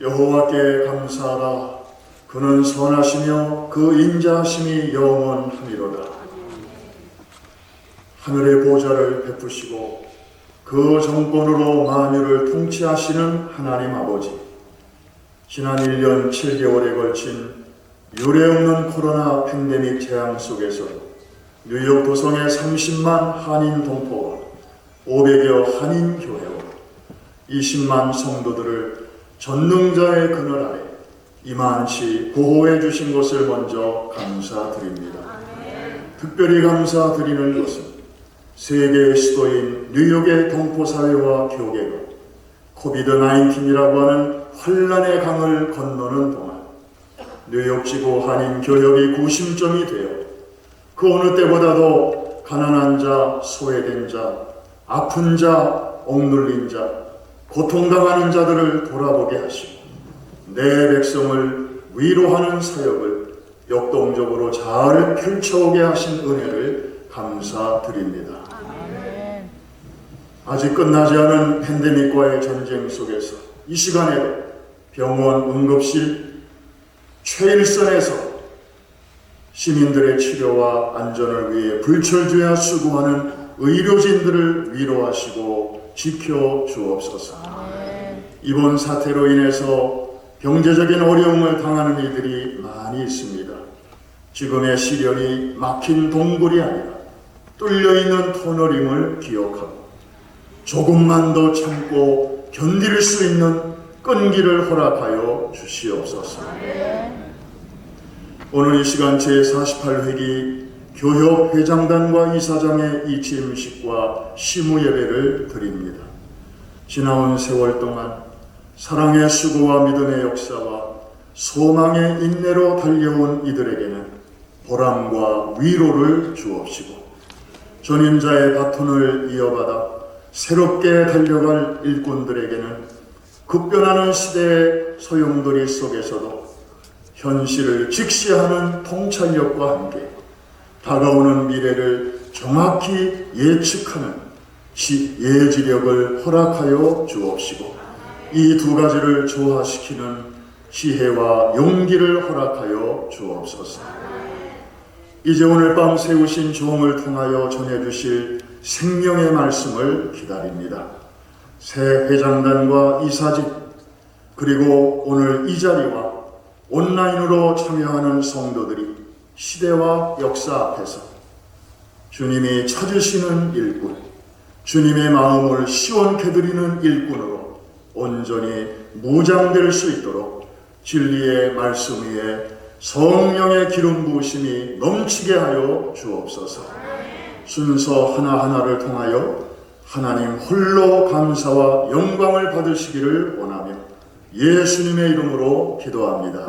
여호와께 감사하라. 그는 선하시며 그 인자하심이 영원하미로다. 하늘의 보좌를 베푸시고 그 정권으로 만유를 통치하시는 하나님 아버지. 지난 1년 7개월에 걸친 유례없는 코로나 팬데믹 재앙 속에서 뉴욕 도성의 30만 한인 동포와 500여 한인 교회와 20만 성도들을 전능자의 그늘 아래 이만치 보호해 주신 것을 먼저 감사드립니다. 특별히 감사드리는 것은 세계의 수도인 뉴욕의 동포사회와 교계가 코비드 19이라고 하는 환란의 강을 건너는 동안 뉴욕 지구 한인 교역이 구심점이 되어 그 어느 때보다도 가난한 자, 소외된 자, 아픈 자, 억눌린 자, 고통당하는 자들을 돌아보게 하시고 내 백성을 위로하는 사역을 역동적으로 잘 펼쳐오게 하신 은혜를 감사드립니다. 아직 끝나지 않은 팬데믹과의 전쟁 속에서 이 시간에도 병원 응급실 최일선에서 시민들의 치료와 안전을 위해 불철주야 수고하는 의료진들을 위로하시고 지켜 주옵소서. 이번 사태로 인해서 경제적인 어려움을 당하는 이들이 많이 있습니다. 지금의 시련이 막힌 동굴이 아니라 뚫려 있는 터널임을 기억하고 조금만 더 참고 견딜 수 있는 끈기를 허락하여 주시옵소서. 오늘 이 시간 제48회기 교협 회장단과 이사장의 이 취임식과 시무 예배를 드립니다. 지나온 세월 동안 사랑의 수고와 믿음의 역사와 소망의 인내로 달려온 이들에게는 보람과 위로를 주옵시고 전임자의 바톤을 이어받아 새롭게 달려갈 일꾼들에게는 급변하는 시대의 소용돌이 속에서도 현실을 직시하는 통찰력과 함께 다가오는 미래를 정확히 예측하는 시- 예지력을 허락하여 주옵시고 이 두 가지를 조화시키는 지혜와 용기를 허락하여 주옵소서. 이제 오늘 밤 세우신 종을 통하여 전해주실 생명의 말씀을 기다립니다. 새 회장단과 이사직 그리고 오늘 이 자리와 온라인으로 참여하는 성도들이 시대와 역사 앞에서 주님이 찾으시는 일꾼, 주님의 마음을 시원케 드리는 일꾼으로 온전히 무장될 수 있도록 진리의 말씀 위에 성령의 기름 부으심이 넘치게 하여 주옵소서. 순서 하나하나를 통하여 하나님 홀로 감사와 영광을 받으시기를 원하며 예수님의 이름으로 기도합니다.